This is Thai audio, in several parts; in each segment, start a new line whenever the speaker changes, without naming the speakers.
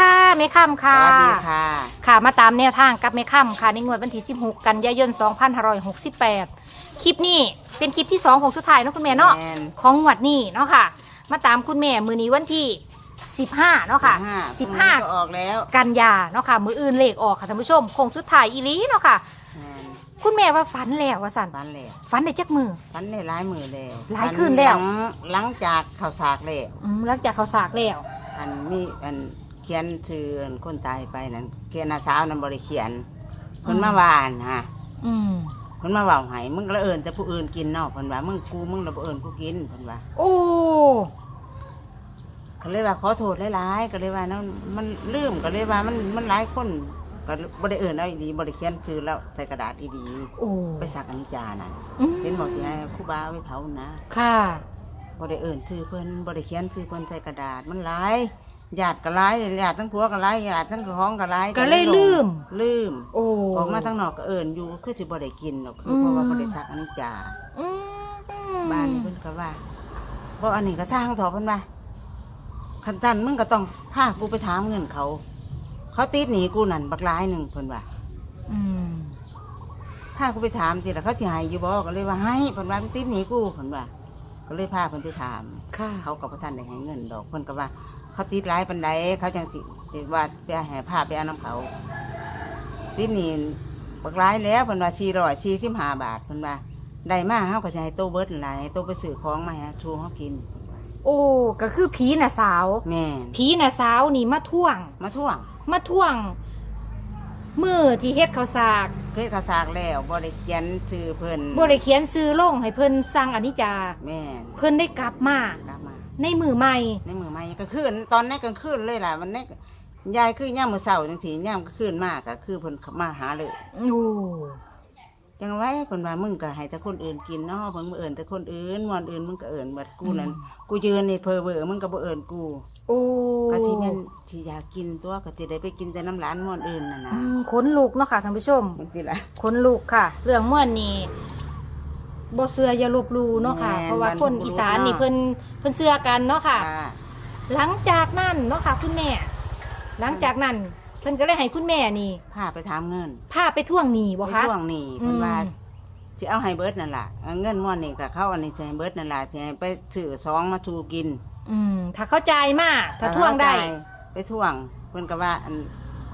ค่ะเมค่ำ
ส
ค่ะ
วัสดีค่ะ
ค่ะมาตามแนวทางกับเมค่ำค่ะในงวดวันที่ 16 กันยายน 2568 คลิปนี้เป็นคลิปที่2ของสุดท้ายเนาะคุณแม่เนาะ
แมน
ของงวดนี้เนาะค่ะ มาตามคุณแม่มือนี้วันที่ 15เนาะค่ะ
สิบห้าพรุ่งนี้ก็
15
ออกแล้ว
กันยาเนาะค่ะ มืออื่นเลขออกค่ะท่านผู้ชมคงสุดท้ายอีหลีเนาะค่ะ
แม่น
คุณแม่ว่าฝันแล้วว่าสัน
ฟันแล้ว
ฝันในจักมือ
ฟันได้หลายมือแล้ว
หลายคืนแล้ว
หงหลังจากข่าวสากแล้ว
อืมหลังจากเขาสากแล้ว
อันมีอันเขียนชื่ออันคนตายไปนั่นเขียนอาสาวนั่นบริเขียนคนมาวานฮะ
อืม
คนมาเว่าให้มึงก็ละเอิญแต่ผู้อื่นกินเนาะเพิ่นว่ามึงกูมึงละบ่เอิญกูกินเพิ่นว่า
โอ้
ก็เลยว่าขอโทษหลายๆก็เลยว่านั่นมันลืมก็เลยว่ามันมันหลายคนก็บ่ได้เอิญเอาอีดีบ่ได้เขียนชื่อแล้วใส่กระดาษอีดี
โอ้
ไปสักอนิจจานั่น
อืม
เห็นบอกที่ให้ครูบาเอาไปเผานะ
ค่ะ
บ่ได้เอิ้นชื่อเพิ่นบ่ได้เขียนชื่อเพิ่นใส่กระดาษมันหลาย ญาติก็หลายญาติทั้งผัวก็หลายญาติทั้งของก็หลาย
ก็เลยลืม
ลืม
โอ้
ออกมาทั้งนอกก็เอิ้นอยู่คือสิบ่ได้กินหรอกคือ
อืม
เพราะว่าบ่ได้สักอนิจจา
อืม
บ้านนี้เพิ่นก็ว่าบ่อันนี้ก็สร้างเถอะเพิ่นว่าคันตันมึงก็ต้องพากูไปถามเงินเขา เขาติดหนีกูนั่นบักหลายหนึงเพิ่นว่า
อืม
พากูไปถามสิล่ะเขาสิให้อยู่บ่ก็เลยว่าให้เพิ่นว่ามันติดหนีกูเพิ่นว่าก็เลยพาเพิ่นไปถาม
ค่ะ
เขากับพระท่านได้ให้เงินดอกเพิ่นก็ว่า เขาติดหลายปันใดเขาจังสิติดว่าไปแห่ผ้าไปเอาน้ำเขาติดนี่บักหลายแล้วเพิ่นว่าสี่ร้อยสี่สิบห้าบาทเพิ่นว่าได้มาเฮาก็จะให้โตเบิดนั่นล่ะให้โตไปซื้อของมาให้ชูเฮากิน
โอ้ก็คือผีน่ะสาว
แม่น
ผีน่ะสาวนี่มาท่วง
มาท่วง
มาท่วงมือที่เฮ็ดข้าวสาก
เคยกระสากแล้วบ่ได้เขียนชื่อเพิ่น
บ่ได้เขียนซื้อลงให้เพิ่นสั่งอนิจจา
แม่น
เพิ่นได้กลับมา
กลับมา
ในมือใหม่
ในมือใหม่ก็คืนตอนนี้กลางคืนเลยล่ะมันนี้ยายคือย่ามมื้อเช้าจังซี่ย่ามคืนมากก็คือเพิ่นมาหาเลย
โอ้
จังไว้เพิ่นว่ามึงก็ให้แต่คนอื่นกินเนาะเพิ่นบ่เอิ้นแต่คนอื่นมอนอื่นมึงก็เอิ้นบัดกูนั่นกูยืนนี่เพอเวอมึงก็บ่เอิ้นกู
โอ้
ก็สิแม่นสิอยากกินตัวก็สิได้ไปกินแต่น้ำร้านมอนอื่นน่ะนะ
อืมขนลุกเนาะค่ะท่านผู้ชม
มันสิล่ะ
ขนลุกค่ะ เรื่องม่วนนี่ บ่เสืออย่าลบหลู่เนาะค่ะ
แม่น
เพราะว่าคน
บรรพบุรุษ
อีสานนี่
เนาะ
เพิ่นเพิ่นเสือกันเนาะค่ะ
ค่ะ
หลังจากนั้นเนาะค่ะคุณแม่ หลังจากนั้นเพิ่นก็เลยให้คุณแม่นี่
พาไปถามเงิน
พาไปท่วงหนี้บ่
ไป
คะ
ช่วงนี้เพิ่นว่าสิเอาให้เบิดนั่นล่ะเอาเงินม่อนนี่ก็เข้าอันนี้สิให้เบิดนั่นล่ะสิให้ไปซื้อซองมาชูกิน
อืมถ้าเข้าใจมากถ้าท่วงได้
ไปท่วงเพิ่นก็ว่าอัน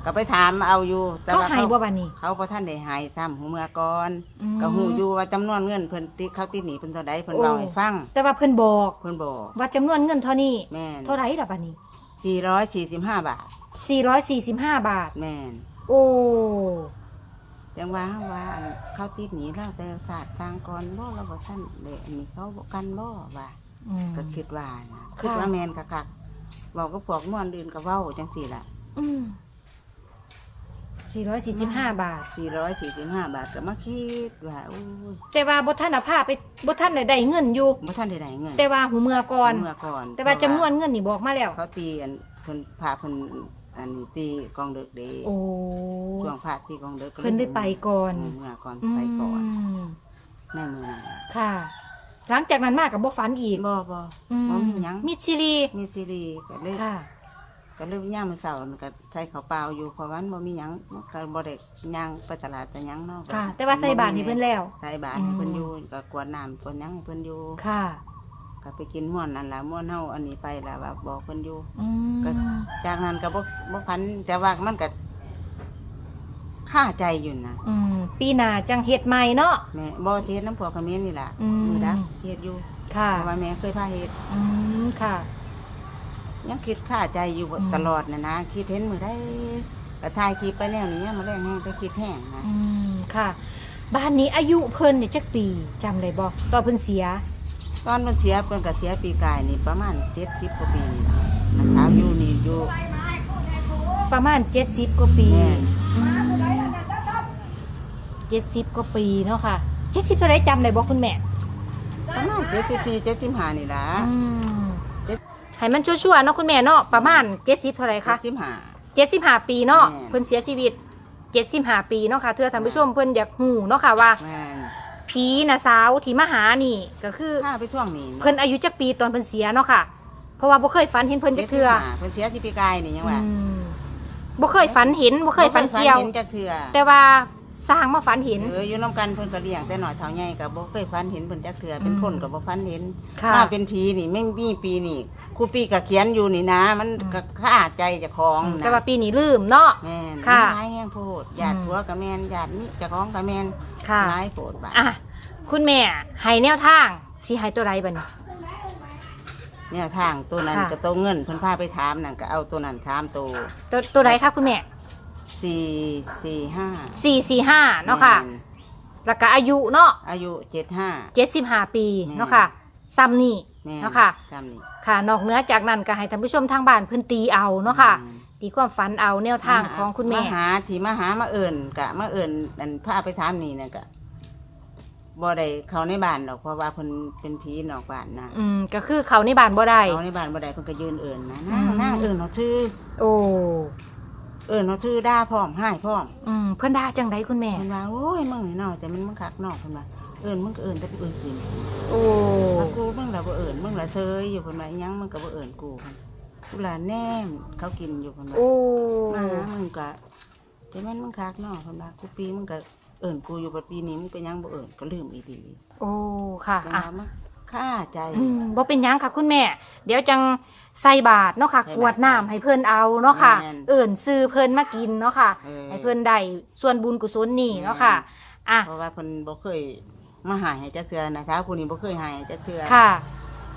ก็ไปถามเอาอยู่แต่
เขา
ว่า
ให้บ่บัดนี้
เขาบ่ทันได้ให้ซ้ำหูเมื่อก่อน
อืม
ก็หูอยู่ว่าจำนวนเงินเพิ่นติเขาติดหนีเพิ่นเท่าใดเพิ่น
โอ้
เล่าให้ฟัง
แต่ว่าเพิ่นบอก
เพิ่นบอก
ว่าจำนวนเงินเท่านี้
แม่น
เท่าไหร่ล่ะบัดนี้
445 บาท
445 บาท
แม่น
โอ้
จังว่าเฮาว่าอันเขาติดหนีเราแต่ศาสตร์ปางก่อนบ่เราบ่ทันได้อันนี้เขาบ่กันบ่ว่า
อืม
ก็คิดว่านะ
ค่ะ
คิดว่าแม่นคักๆเว้ากับพวกม่วนอื่นก็เว้าจังซี่ล่ะ
อืม 445 บาท
445 บาทก็มาคิดว่าโอ้ย
แต่ว่าบ่ทันเอาผ้าไปบ่ทันได้ได้เงินอยู่
บ่ทันได้ได้เงิน
แต่ว่าหูเมื่อก่อน
เมื่อก่อน
แต่ว่าจำนวนเงินนี่บอกมาแล้ว
เขาตีอันเพิ่นพาเพิ่นอันนี้ตีกองเด็กเด้
โอ้
ช่วงพาตีกองเด็กก็ลย
เพิ่นได้ไปก่อน
เมื่อก่อนไปก่อน
ม
แม่มือนั่น
ค่ะ หลังจากนั้นมากับบ่ฝันอีก
บ่บ่
อื
บ่มีหยัง
มีซีรี
มีซีรีส์ก็เลย
ค่ะ
ก็เลยย่างมื้อเช้ามันก็ใส่ข้าวเปล่าอยู่เพราะว่ามันบ่มีหยังมันก็บ่ได้ย่างไปตลาดแต่หยังเนาะ
ค่ะ แต่ว่าใส่บาตรให้เพิ่นแล้ว
ใส่บาตรให้เพิ่น
อืม
อยู่ก็กวดน้ำกวดหยังให้เพิ่นอยู่
ค่ะ
ก็ไปกินม่วนนั่นล่ะม่วนเฮาอันนี้ไปล่ะว่าบอกเพิ่นอยู่
อืม
ก็จากนั้นก็บ่บ่พันแต่ว่ามันก็ค่าใจอยู่นะ
อืมปีหน้าจังเฮ็ดใหม่เนาะ
แม่บ่เฮ็ดน้ำพวกเขมิ้นนี่ล่ะ
อืม
มือดักเฮ็ดอยู่
ค่ะ
เพราะว่าแม่เคยพาเฮ็ด
อืมค่ะ
ยังคิดค่าใจอยู่
อืม
ตลอดนะนะคิดเห็นมือได้ก็ถ่ายคลิปไปแนวนี้มาแรงแห้งไปคิดแห้งนะ
อืมค่ะ บ้านนี้อายุเพิ่นเนี่ยจักปีจำได้บ่ตอนเพิ่นเสีย
ตอนมันเสียเพิ่นก็เสียปีกายนี่ประมาณ70กว่าปีนี่ล่ะนะครับอยู่นี่อยู่
ประมาณ70กว่าปี
แม่น
อืม70กว่าปีเนาะค่ะ70เท่าไหรจำได้บ่คุณแม่
ประมาณ74 75นี่ล่ะ
อืม ให้มันชั่วๆเนาะคุณแม่เนาะประมาณ70เท่าไหรคะ
75
75ปีเนาะ
แม่น
เพิ่นเสียชีวิต75ปีเนาะค่ะเธอท่านผู้ชมเพิ่นอยากฮู้เนาะค่ะว่า
แม่น
ผีน่ะสาวที่มาหานี่ก็คือ
พาไปท่วงนี่
เพิ่นอายุจักปีตอนเพิ่นเสียเนาะค่ะ เพราะว่าบ่เคยฝันเห็นเพิ่นจักเทื่อ
เพิ่นเสียสิปีกายนี่ยังว่า
อืมบ่เคยฝันเห็นบ่เคยฝันเกี่ยว
บ่คฝันเห็นจักเทื่อ
แต่ว่า สร้างมาฝันเห็น
เอออยู่นํกันเพิ่นก็เลี้ยงแต่น้อยเท่าใหญ่ก็บ่เคยฝันเห็นเพิ่นจักเทื่อเป็น
อืม
คนก็บ่ฝันเห็น
ค่ะ
ถ้าเป็นผีนี่แม่งมีปีนี่ครูปีก็เขียนอยู่นี่นะ มัน
อืม
ก็ค่าใจเจ้าของ
อืม
นะ
แต่ว่าปีนี้ลืมเนาะ
แม่น
ค่ะ
หลายแห้งโพดญาติ
อืม
ผัวก็แม่นญาตินี่เจ้าของก็แม่น
ค่ะ
หลายโพดบาด
อะ คุณแม่ให้แนวทางสิให้ตัวใดบัดนี้
เนี่ยทางตัวนั้น
ค่ะ
ก็ตัวเงินเพิ่นพาไปถามนั่นก็เอาตัวนั้นถามตัว
ตัวตัวใดคะคุณแม่
สี่สี่ห้า
445เนาะค่ะ
แม่
แล้วก็อายุเนาะ
อายุเจ็ดห้า
75ปี
แม่
เนาะค่ะซ้ำนี่
แม่
เนาะค่ะ
จำนี่
ค่ะ นอกเหนือจากนั้นก็ให้ท่านผู้ชมทางบ้านเพิ่นตีเอาเนาะค่ะ
อืม
ตีความฝันเอาแนวทางของคุณแม่
มาหาที่มาหามาเอิ่นกะมาเอิ่นนั่นพาไปถามนี่น่ะกะบ่ได้เขาในบ้านดอกเพราะว่าเพิ่นเป็นผีนอกบ้านนะ
อืมก็คือเขาในบ้านบ่ได้
เขาในบ้านบ่ได้เพิ่นก็ยืนเอิ่นนะ
อื
นั่ง
ม
นั่งเอิ่นเขาชื่อ
โอ้
เอิ่นเขาชื่อด่าพร้อมให้พร้อม
อืมเพิ่นด่าจังไดคุณแม่
เพิ่นว่าโอ้ยมึงนี่เนาะแต่มันมึงคักนอกเพิ่นว่าเอิ่นมึงก็เอิ่นแต่ไปเอิ่นกิน
โอ้
ถ้ากูมึงละบ่เอิ่นมึงละเซยอยู่เพิ่นว่าอิหยังมึงก็บ่เอิ่นกูเพิ่นกูละแนมเขากินอยู่เพิ่นว่า
โอ้
มาหามึงก็จะแม่นมึงคักเนาะเพิ่นว่ากูปีมึงก็เอิ่นกูอยู่บัดปีนี้มึงเป็นหยังบ่เอิ่นก็ลืมอีดี
โอ้ค่ะ
จัง
อะ
ว่ามา ค่าใจ
อืมบ่เป็นหยังค่ะคุณแม่ เดี๋ยวจังใส่บาทเนาะค่ะ
ใส่บาตร
กวดน้ำให้เพิ่นเอาเนาะค่ะ
แม่น
เอิ่นซื้อเพิ่นมากินเนาะค่ะ
เออ
ให้เพิ่นได้ส่วนบุญกุศลนี่เนาะค่ะ อะ
เพราะว่าเพิ่นบ่เคยมาหายให้จักเทื่อนะเท้าผู้นี้บ่เคยหายให้จักเทื่อ
ค่ะ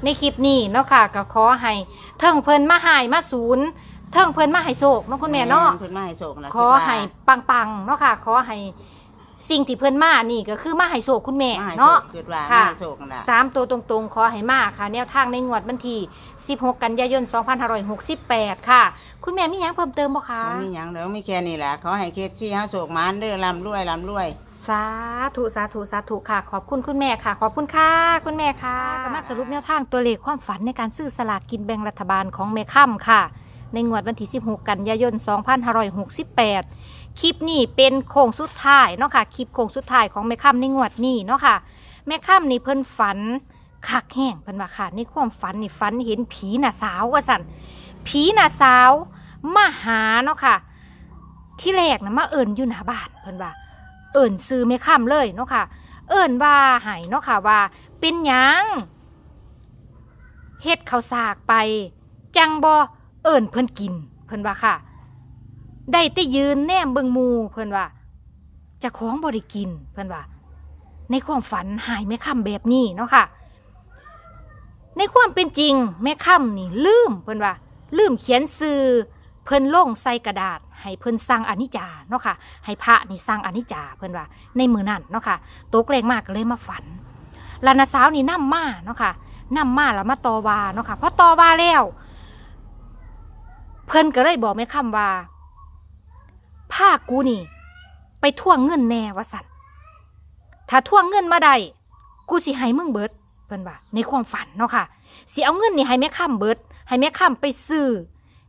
ในคลิปนี้เนาะค่ะก็ขอให้เทิงเพิ่นมาหายมาศูนย์เทิงเพิ่นมาให้โศกเนาะคุณแม่เนาะ
เพิ่นมาให้โชคนะ
ขอให้ปังๆเนาะค่ะ ขอให้ สิ่งที่เพิ่นมานี่ก็คือมาให้โศกคุณแม่
มาให้โช
เนาะ
คคิดว่า
ค่ะ
มาให้โชคนั่นล่ะ
สามตัวตรงๆ ขอให้มาค่ะ แนวทางในงวดวันที่16 กันยายน 2568 ค่ะ คุณแม่มีหยังเพิ่มเติมบ่คะ
บ่มีหยังแล้วมีแค่นี้แหละขอให้เคสที่เฮาโชคหมานเด้อร่ำรวยร่ำรวย
สาธุสาธุสาธุค่ะ ขอบคุณคุณแม่ค่ะ ขอบคุณค่ะ คุณแม่ค่ะก็มาสรุปแนวทางตัวเลขความฝันในการซื้อสลากกินแบ่งรัฐบาลของแม่ค่ำค่ะ ในงวดวันที่ 16 กันยายน 2568 คลิปนี้เป็นโค้งสุดท้ายเนาะค่ะ คลิปโค้งสุดท้ายของแม่ค่ำในงวดนี้เนาะค่ะ แม่ค่ำนี่เพิ่นฝันคักแห้งเพิ่นว่าค่ะ ในความฝันนี่ฝันเห็นผีหน่ะสาวว่าสั่น ผีหน่ะสาวมาหาเนาะค่ะ ที่แรกนะมาเอิญอยู่หน้าบ้านเพิ่นว่า เอิญซื้อแม่ค่ำเลยเนาะค่ะ เอิญว่าหายเนาะค่ะว่า เป็นยังเฮ็ดข้าวสากไป จังบ่ เอิญเพิ่นกิน เพิ่นว่าค่ะ ได้แต่ยืนแนมเบิงมูเพิ่นว่าจะของบ่ได้กินเพิ่นว่า ในความฝันหายแม่ค่ำแบบนี้เนาะค่ะ ในความเป็นจริงแม่ค่ำนี่ลืมเพิ่นว่า ลืมเขียนซื้อเพิ่นลงใส่กระดาษ ให้เพิ่นสั่งอนิจจาเนาะค่ะ ให้พระนี่สั่งอนิจจาเพิ่นว่า ในมือนั่นเนาะค่ะตกแรงมากก็เลยมาฝันลานาสาวนี่นำมาเนาะค่ะนำมาแล้วมาตอวาเนาะค่ะพอตอวาแล้ว เพิ่นก็เลยบอกแม่ค่ำว่าผ้ากูนี่ ไปทวงเงินแน่ว่าสันถ้าทวงเงินมาได้กูสิให้มึงเบิดเพิ่นว่าในความฝันเนาะค่ะสิเอาเงินนี่ให้แม่ค่ำเบิด ให้แม่ค่ำไปซื้อ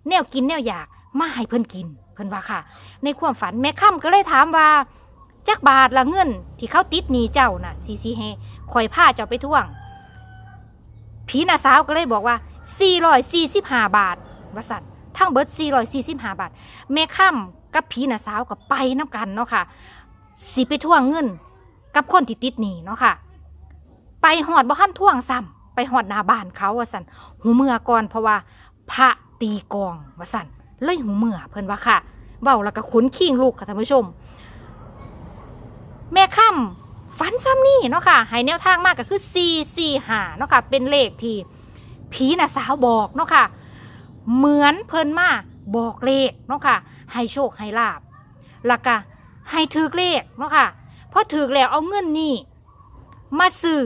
แนวกินแนวอยากมาให้เพิ่นกิน เพิ่นว่าค่ะ ในความฝันแม่ค่ำก็เลยถามว่าจักบาทละเงินที่เขาติดหนีเจ้าน่ะซีซีเฮคอยผ้าเจ้าไปทวงผีนาสาวก็เลยบอกว่า445บาทว่าสัน ทั้งเบิด445 บาทแม่ค่ำกับผีนาสาวกับไปน้ำกันเนาะค่ะ สิไปท่วงเงิน กับคนที่ติดหนี้เนาะค่ะ ไปหอดบ่คันท่วงซ้ำไปหอดหน้าบ้านเขาว่าสันหูเมื่อก่อนเพราะว่า พระตีกองว่าสันเลยหูเมื่อเพิ่นว่าค่ะเบ้าแล้วก็ขนขิงลูกค่ะท่านผู้ชม แม่ค่ำฝันซ้ำนี่เนาะค่ะให้แนวทางมากก็คือ4 4 5เนาะค่ะ เป็นเลขที่ผีน่ะสาวบอกเนาะค่ะ เหมือนเพิ่นมาบอกเลขเนาะค่ะ ให้โชคให้ลาบล้วก็ให้ถือเลขเนาะค่ะพอถือแล้วเอาเงินนี่มาซื้อ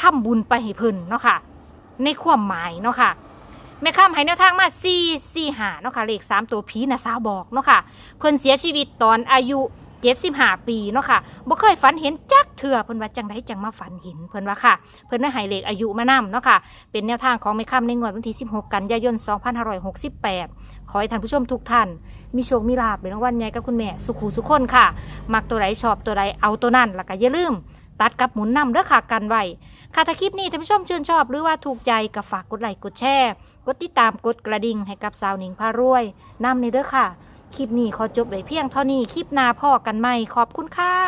ทำบุญไปให้เพิ่นเนาะค่ะ ในความหมายเนาะค่ะแม่ข้ามให้แนวทางมา4 4 5เนาะค่ะเลข3ตัวผีนะสาวบอกเนาะค่ะ เพิ่นเสียชีวิตตอนอายุ เจ็ดสิบห้าปีเนาะค่ะบ่เคยฝันเห็นจักเถื่อเพิ่นว่าจังไดจังมาฝันเห็นเพิ่นว่าค่ะ เพิ่นได้หายเลขอายุมานำเนาะค่ะ เป็นแนวทางของไม่ค่ำในงวดวันที่ 16 กันยายน 2568 ขอให้ท่านผู้ชมทุกท่าน มีโชคมีลาภเนรางวันใหญ่กับคุณแม่สุขูสุขคนค่ะ มักตัวไหนชอบตัวไหนเอาตัวนั้นแล้วก็อย่าลืมตัดกับหมุนนำเด้อค่ะกันไว้ค่ะถ้าคลิปนี้ท่านผู้ชมชื่นชอบหรือว่าถูกใจก็ฝากกดไลค์กดแชร์ กดติดตามกดกระดิ่งให้กับสาวหนิงพารวยนำในเด้อค่ะ คลิปนี้ขอจบไว้เพียงเท่านี้ คลิปหน้าพ่อกันใหม่ ขอบคุณค่ะ